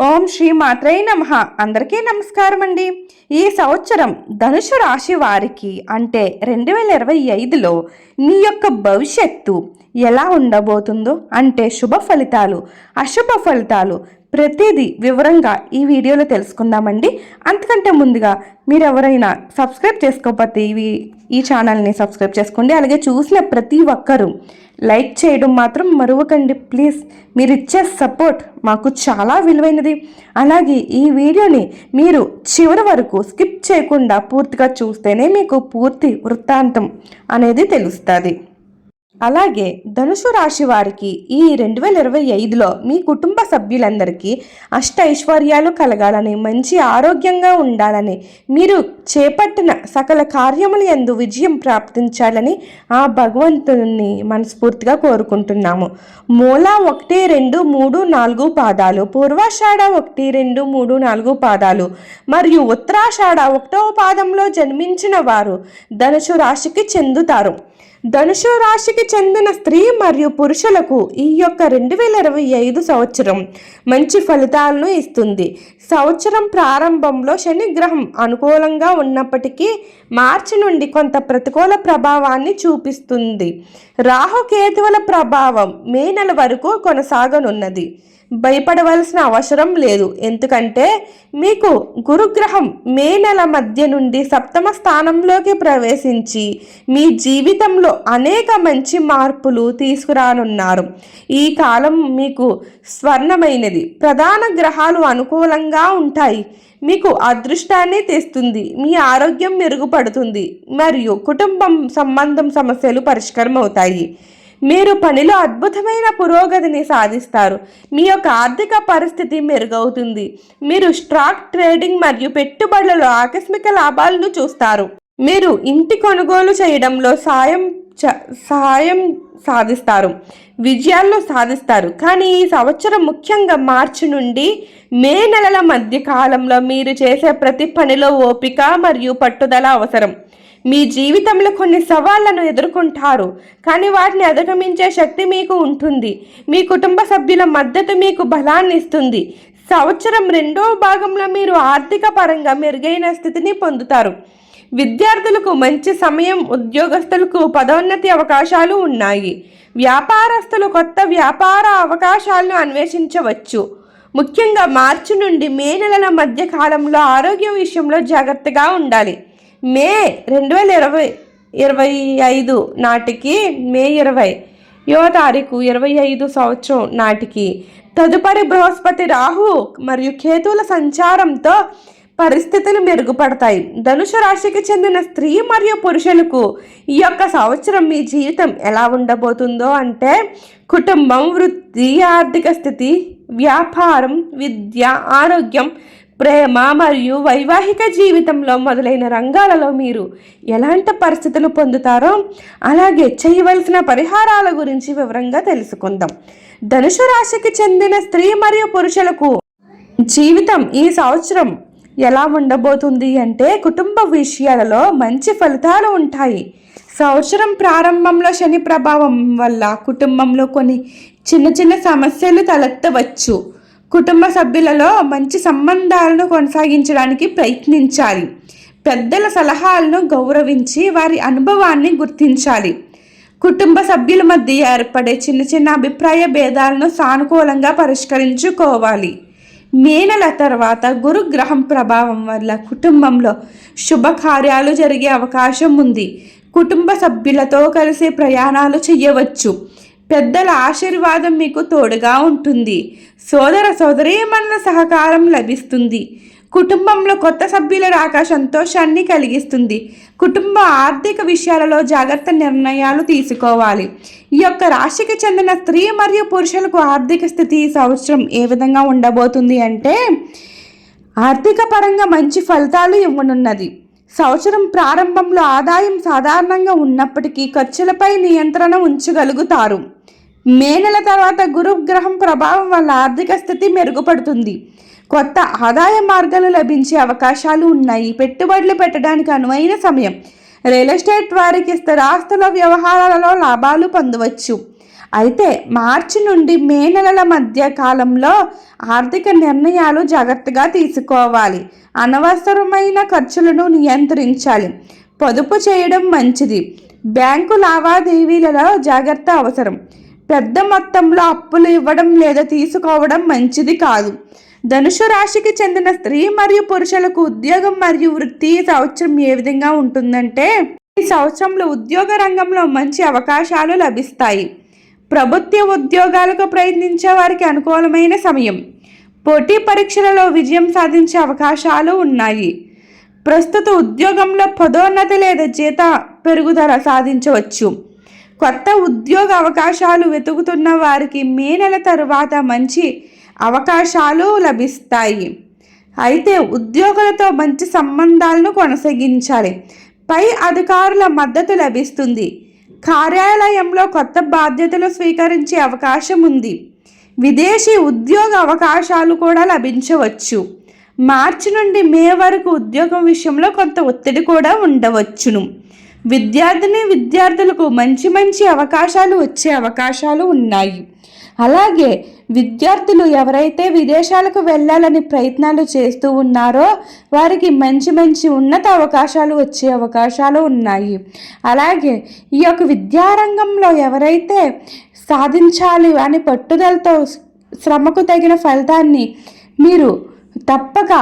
ఓం శ్రీ మాత్రై నమ. అందరికీ నమస్కారం అండి ఈ సంవత్సరం ధనుసు రాశి వారికి అంటే రెండు వేల ఇరవై ఐదులో నీ యొక్క భవిష్యత్తు ఎలా ఉండబోతుందో అంటే శుభ ఫలితాలు అశుభ ఫలితాలు ప్రతిదీ వివరంగా ఈ వీడియోలో తెలుసుకుందామండి. అంతకంటే ముందుగా మీరు ఎవరైనా సబ్స్క్రైబ్ చేసుకోకపోతే ఇవి ఈ ఛానల్ని సబ్స్క్రైబ్ చేసుకోండి. అలాగే చూసిన ప్రతి ఒక్కరూ లైక్ చేయడం మాత్రం మరువకండి. ప్లీజ్ మీరు ఇచ్చే సపోర్ట్ మాకు చాలా విలువైనది. అలాగే ఈ వీడియోని మీరు చివరి వరకు స్కిప్ చేయకుండా పూర్తిగా చూస్తేనే మీకు పూర్తి వృత్తాంతం అనేది తెలుస్తుంది. అలాగే ధనుసు రాశి వారికి ఈ రెండు వేల ఇరవై ఐదులో మీ కుటుంబ సభ్యులందరికీ అష్ట ఐశ్వర్యాలు కలగాలని మంచి ఆరోగ్యంగా ఉండాలని మీరు చేపట్టిన సకల కార్యములు ఎందు విజయం ప్రాప్తించాలని ఆ భగవంతుని మనస్ఫూర్తిగా కోరుకుంటున్నాము. మూల ఒకటి రెండు మూడు నాలుగు పాదాలు పూర్వాషాఢ ఒకటి రెండు మూడు నాలుగు పాదాలు మరియు ఉత్తరాషాఢ ఒకటవ పాదంలో జన్మించిన వారు ధనుసు రాశికి చెందుతారు. ధనుసు రాశికి చెందిన స్త్రీ మరియు పురుషులకు ఈ యొక్క రెండు వేల ఇరవై ఐదు సంవత్సరం మంచి ఫలితాలను ఇస్తుంది. సంవత్సరం ప్రారంభంలో శనిగ్రహం అనుకూలంగా ఉన్నప్పటికీ మార్చి నుండి కొంత ప్రతికూల ప్రభావాన్ని చూపిస్తుంది. రాహుకేతువుల ప్రభావం మే నెల వరకు కొనసాగనున్నది. భయపడవలసిన అవసరం లేదు. ఎందుకంటే మీకు గురుగ్రహం మే నెల మధ్య నుండి సప్తమ స్థానంలోకి ప్రవేశించి మీ జీవితంలో అనేక మంచి మార్పులు తీసుకురానున్నారు. ఈ కాలం మీకు స్వర్ణమైనది. ప్రధాన గ్రహాలు అనుకూలంగా ఉంటాయి. మీకు అదృష్టాన్ని తెస్తుంది. మీ ఆరోగ్యం మెరుగుపడుతుంది. మరియు కుటుంబం సంబంధం సమస్యలు పరిష్కారం అవుతాయి మీరు పనిలో అద్భుతమైన పురోగతిని సాధిస్తారు. మీ యొక్క ఆర్థిక పరిస్థితి మెరుగవుతుంది. మీరు స్టాక్ ట్రేడింగ్ మరియు పెట్టుబడులలో ఆకస్మిక లాభాలను చూస్తారు. మీరు ఇంటి కొనుగోలు చేయడంలో సాయం చ- సహాయం సాధిస్తారు. విజయాలను సాధిస్తారు. కానీ ఈ సంవత్సరం ముఖ్యంగా మార్చి నుండి మే నెలల మధ్య కాలంలో మీరు చేసే ప్రతి పనిలో ఓపిక మరియు పట్టుదల అవసరం. మీ జీవితంలో కొన్ని సవాళ్ళను ఎదుర్కొంటారు కానీ వాటిని అధిగమించే శక్తి మీకు ఉంటుంది. మీ కుటుంబ సభ్యుల మద్దతు మీకు బలాన్ని ఇస్తుంది. సంవత్సరం రెండో భాగంలో మీరు ఆర్థిక పరంగా మెరుగైన స్థితిని పొందుతారు. విద్యార్థులకు మంచి సమయం ఉద్యోగస్తులకు పదోన్నతి అవకాశాలు ఉన్నాయి. వ్యాపారస్తులు కొత్త వ్యాపార అవకాశాలను అన్వేషించవచ్చు. ముఖ్యంగా మార్చి నుండి మే నెలల మధ్య కాలంలో ఆరోగ్యం విషయంలో జాగ్రత్తగా ఉండాలి. మే రెండు వేల ఇరవై ఇరవై ఐదు నాటికి మే ఇరవై యో తారీఖు ఇరవై ఐదు సంవత్సరం నాటికి తదుపరి బృహస్పతి రాహు మరియు కేతువుల సంచారంతో పరిస్థితులు మెరుగుపడతాయి. ధనుసు రాశికి చెందిన స్త్రీ మరియు పురుషులకు ఈ యొక్క సంవత్సరం మీ జీవితం ఎలా ఉండబోతుందో అంటే కుటుంబం వృత్తి ఆర్థిక స్థితి వ్యాపారం విద్య ఆరోగ్యం ప్రేమ మరియు వైవాహిక జీవితంలో మొదలైన రంగాలలో మీరు ఎలాంటి పరిస్థితులు పొందుతారో అలాగే చేయవలసిన పరిహారాల గురించి వివరంగా తెలుసుకుందాం. ధనుసు రాశికి చెందిన స్త్రీ మరియు పురుషులకు జీవితం ఈ సంవత్సరం ఎలా ఉండబోతుంది అంటే కుటుంబ విషయాలలో మంచి ఫలితాలు ఉంటాయి. సంవత్సరం ప్రారంభంలో శని ప్రభావం వల్ల కుటుంబంలో కొన్ని చిన్న చిన్న సమస్యలు తలెత్తవచ్చు. కుటుంబ సభ్యులలో మంచి సంబంధాలను కొనసాగించడానికి ప్రయత్నించాలి. పెద్దల సలహాలను గౌరవించి వారి అనుభవాన్ని గుర్తించాలి. కుటుంబ సభ్యుల మధ్య ఏర్పడే చిన్న చిన్న అభిప్రాయ భేదాలను సానుకూలంగా పరిష్కరించుకోవాలి. మే నెల తర్వాత గురుగ్రహం ప్రభావం వల్ల కుటుంబంలో శుభకార్యాలు జరిగే అవకాశం ఉంది. కుటుంబ సభ్యులతో కలిసి ప్రయాణాలు చేయవచ్చు. పెద్దల ఆశీర్వాదం మీకు తోడుగా ఉంటుంది. సోదర సోదరీమణుల సహకారం లభిస్తుంది. కుటుంబంలో కొత్త సభ్యుల రాక సంతోషాన్ని కలిగిస్తుంది. కుటుంబ ఆర్థిక విషయాలలో జాగ్రత్త నిర్ణయాలు తీసుకోవాలి. ఈ యొక్క రాశికి చెందిన స్త్రీ మరియు పురుషులకు ఆర్థిక స్థితి ఈ సంవత్సరం ఏ విధంగా ఉండబోతుంది అంటే ఆర్థిక పరంగా మంచి ఫలితాలు ఇవ్వనున్నది. సంవత్సరం ప్రారంభంలో ఆదాయం సాధారణంగా ఉన్నప్పటికీ ఖర్చులపై నియంత్రణ ఉంచగలుగుతారు. మే నెల తర్వాత గురుగ్రహం ప్రభావం వల్ల ఆర్థిక స్థితి మెరుగుపడుతుంది. కొత్త ఆదాయ మార్గాలు లభించే అవకాశాలు ఉన్నాయి. పెట్టుబడులు పెట్టడానికి అనువైన సమయం. రియల్ ఎస్టేట్ వారికి స్థిరాస్తుల వ్యవహారాలలో లాభాలు పొందవచ్చు. అయితే మార్చి నుండి మే నెలల మధ్య కాలంలో ఆర్థిక నిర్ణయాలు జాగ్రత్తగా తీసుకోవాలి. అనవసరమైన ఖర్చులను నియంత్రించాలి. పొదుపు చేయడం మంచిది. బ్యాంకు లావాదేవీలలో జాగ్రత్త అవసరం. పెద్ద మొత్తంలో అప్పులు ఇవ్వడం లేదా తీసుకోవడం మంచిది కాదు. ధనుసు రాశికి చెందిన స్త్రీ మరియు పురుషులకు ఉద్యోగం మరియు వృత్తి సంవత్సరం ఏ విధంగా ఉంటుందంటే ఈ సంవత్సరంలో ఉద్యోగ రంగంలో మంచి అవకాశాలు లభిస్తాయి. ప్రభుత్వ ఉద్యోగాలకు ప్రయత్నించే వారికి అనుకూలమైన సమయం. పోటీ పరీక్షలలో విజయం సాధించే అవకాశాలు ఉన్నాయి. ప్రస్తుత ఉద్యోగంలో పదోన్నతి లేదా జీత పెరుగుదల సాధించవచ్చు. కొత్త ఉద్యోగ అవకాశాలు వెతుకుతున్న వారికి మే నెల తరువాత మంచి అవకాశాలు లభిస్తాయి. అయితే ఉద్యోగులతో మంచి సంబంధాలను కొనసాగించాలి. పై అధికారుల మద్దతు లభిస్తుంది. కార్యాలయంలో కొత్త బాధ్యతలు స్వీకరించే అవకాశం ఉంది. విదేశీ ఉద్యోగ అవకాశాలు కూడా లభించవచ్చు. మార్చి నుండి మే వరకు ఉద్యోగం విషయంలో కొంత ఒత్తిడి కూడా ఉండవచ్చును. విద్యార్థిని విద్యార్థులకు మంచి మంచి అవకాశాలు వచ్చే అవకాశాలు ఉన్నాయి. అలాగే విద్యార్థులు ఎవరైతే విదేశాలకు వెళ్ళాలని ప్రయత్నాలు చేస్తూ ఉన్నారో వారికి మంచి మంచి ఉన్నత అవకాశాలు వచ్చే అవకాశాలు ఉన్నాయి. అలాగే ఈ యొక్క విద్యారంగంలో ఎవరైతే సాధించాలి అని పట్టుదలతో శ్రమకు తగిన ఫలితాన్ని మీరు తప్పక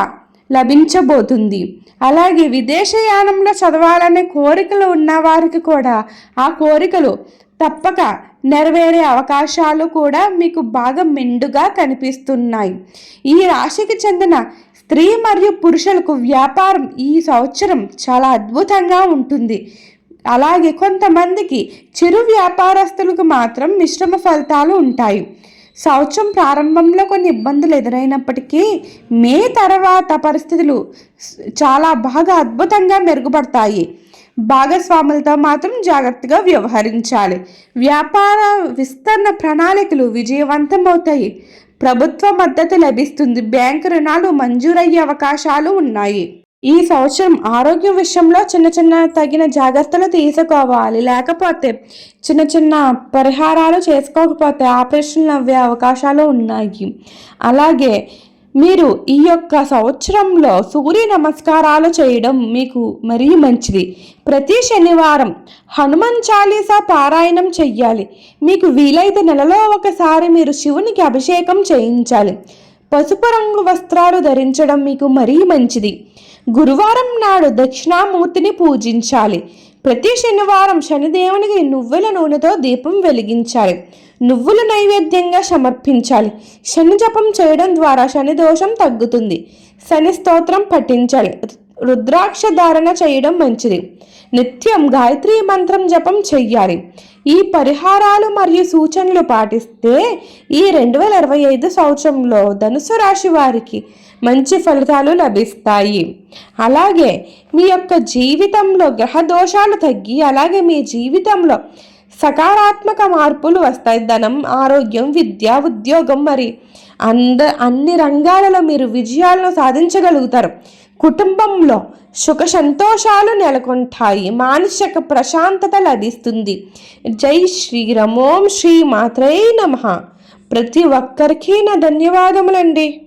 లభించబోతుంది. అలాగే విదేశయానంలో చదవాలనే కోరికలు ఉన్న వారికి కూడా ఆ కోరికలు తప్పక నెరవేరే అవకాశాలు కూడా మీకు బాగా మెండుగా కనిపిస్తున్నాయి. ఈ రాశికి చెందిన స్త్రీ మరియు పురుషులకు వ్యాపారం ఈ సంవత్సరం చాలా అద్భుతంగా ఉంటుంది. అలాగే కొంతమందికి చిరు వ్యాపారస్తులకు మాత్రం మిశ్రమ ఫలితాలు ఉంటాయి. సంవత్సరం ప్రారంభంలో కొన్ని ఇబ్బందులు ఎదురైనప్పటికీ మే తర్వాత పరిస్థితులు చాలా బాగా అద్భుతంగా మెరుగుపడతాయి. భాగస్వాములతో మాత్రం జాగ్రత్తగా వ్యవహరించాలి. వ్యాపార విస్తరణ ప్రణాళికలు విజయవంతమవుతాయి. ప్రభుత్వ మద్దతు లభిస్తుంది. బ్యాంకు రుణాలు మంజూరయ్యే అవకాశాలు ఉన్నాయి. ఈ సంవత్సరం ఆరోగ్యం విషయంలో చిన్న చిన్న తగిన జాగ్రత్తలు తీసుకోవాలి. లేకపోతే చిన్న చిన్న పరిహారాలు చేసుకోకపోతే ఆపరేషన్లు అవ్వే అవకాశాలు ఉన్నాయి. అలాగే మీరు ఈ యొక్క సంవత్సరంలో సూర్య నమస్కారాలు చేయడం మీకు మరీ మంచిది. ప్రతి శనివారం హనుమాన్ చాలీసా పారాయణం చెయ్యాలి. మీకు వీలైతే నెలలో ఒకసారి మీరు శివునికి అభిషేకం చేయించాలి. పసుపు రంగు వస్త్రాలు ధరించడం మీకు మరీ మంచిది. గురువారం నాడు దక్షిణామూర్తిని పూజించాలి. ప్రతి శనివారం శనిదేవునికి నువ్వుల నూనెతో దీపం వెలిగించాలి. నువ్వులు నైవేద్యంగా సమర్పించాలి. శని జపం చేయడం ద్వారా శని దోషం తగ్గుతుంది. శని స్తోత్రం పఠించాలి. రుద్రాక్ష ధారణ చేయడం మంచిది. నిత్యం గాయత్రి మంత్రం జపం చెయ్యాలి. ఈ పరిహారాలు మరియు సూచనలు పాటిస్తే ఈ రెండు వేల ఇరవై ఐదు సంవత్సరంలో ధనుసు రాశి వారికి మంచి ఫలితాలు లభిస్తాయి. అలాగే మీ యొక్క జీవితంలో గ్రహ దోషాలు తగ్గి అలాగే మీ జీవితంలో సకారాత్మక మార్పులు వస్తాయి. ధనం ఆరోగ్యం విద్య ఉద్యోగం మరి అంద అన్ని రంగాలలో మీరు విజయాలను సాధించగలుగుతారు. కుటుంబంలో సుఖ సంతోషాలు నెలకొంటాయి. మానసిక ప్రశాంతత లభిస్తుంది. జై శ్రీ రమోం శ్రీ మాత్రే నమ. ప్రతి ఒక్కరికి నా ధన్యవాదములండి.